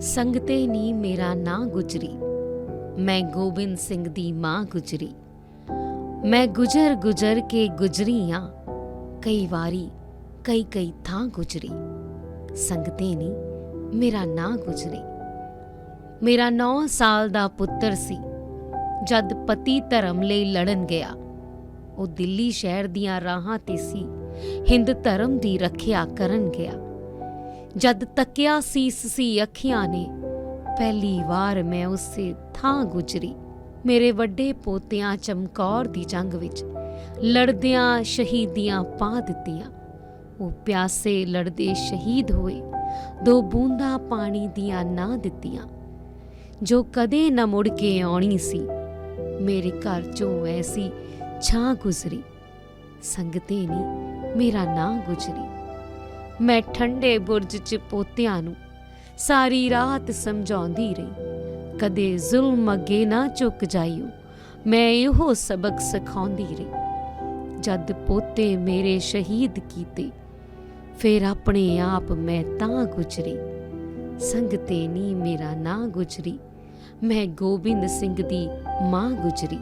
ਸੰਗਤੇ ਨੀ ਮੇਰਾ ਨਾਂ ਗੁਜਰੀ। ਮੈਂ ਗੋਬਿੰਦ ਸਿੰਘ ਦੀ ਮਾਂ ਗੁਜਰੀ। ਮੈਂ ਗੁਜਰ ਗੁਜਰ ਕੇ ਗੁਜਰੀ ਆਂ। ਕਈ ਵਾਰੀ, ਕਈ ਕਈ ਥਾਂ ਗੁਜਰੀ। ਸੰਗਤੇ ਨੀ ਮੇਰਾ ਨਾਂ ਗੁਜਰੀ। ਮੇਰਾ 9 ਸਾਲ ਦਾ ਪੁੱਤਰ ਸੀ। ਜਦ ਪਤੀ ਧਰਮ ਲਈ ਲੜਨ ਗਿਆ, ਉਹ ਦਿੱਲੀ ਸ਼ਹਿਰ ਦੀਆਂ ਰਾਹਾਂ ਤੇ ਸੀ। ਹਿੰਦ ਧਰਮ ਦੀ ਰੱਖਿਆ ਕਰਨ ਗਿਆ। ਜਦ ਤੱਕਿਆ ਸੀਸ ਸੀ ਅੱਖੀਆਂ ਨੇ, ਪਹਿਲੀ ਵਾਰ ਮੈਂ ਉਸੇ ਥਾਂ ਗੁਜਰੀ। ਮੇਰੇ ਵੱਡੇ ਪੋਤਿਆਂ ਚਮਕੌਰ ਦੀ ਜੰਗ ਵਿੱਚ, ਲੜਦਿਆਂ ਸ਼ਹੀਦੀਆਂ ਪਾ ਦਿੱਤੀਆਂ। ਉਹ ਪਿਆਸੇ ਲੜਦੇ ਸ਼ਹੀਦ ਹੋਏ, ਦੋ ਬੂੰਦਾਂ ਪਾਣੀ ਦੀਆਂ ਨਾ ਦਿੱਤੀਆਂ। ਜੋ ਕਦੇ ਨਾ ਮੁੜ ਕੇ ਆਉਣੀ ਸੀ, ਮੇਰੇ ਘਰ ਚੋਂ ਐਸੀ ਛਾਂ ਗੁਜ਼ਰੀ। ਸੰਗਤੇ ਨੇ ਮੇਰਾ ਨਾਂ ਗੁਜਰੀ। ਮੈਂ ਠੰਡੇ ਬੁਰਜ 'ਚ ਪੋਤਿਆਂ ਨੂੰ ਸਾਰੀ ਰਾਤ ਸਮਝਾਉਂਦੀ ਰਹੀ, ਕਦੇ ਜ਼ੁਲਮ ਅੱਗੇ ਨਾ ਝੁਕ ਜਾਈਓ, ਮੈਂ ਇਹੋ ਸਬਕ ਸਿਖਾਉਂਦੀ ਰਹੀ। ਜਦ ਪੋਤੇ ਮੇਰੇ ਸ਼ਹੀਦ ਕੀਤੇ, ਫਿਰ ਆਪਣੇ ਆਪ ਮੈਂ ਤਾਂ ਗੁਜਰੀ ਸੰਗਤੇ ਨੀ ਮੇਰਾ ਨਾਂ ਗੁਜਰੀ, ਮੈਂ ਗੋਬਿੰਦ ਸਿੰਘ ਦੀ ਮਾਂ ਗੁਜਰੀ।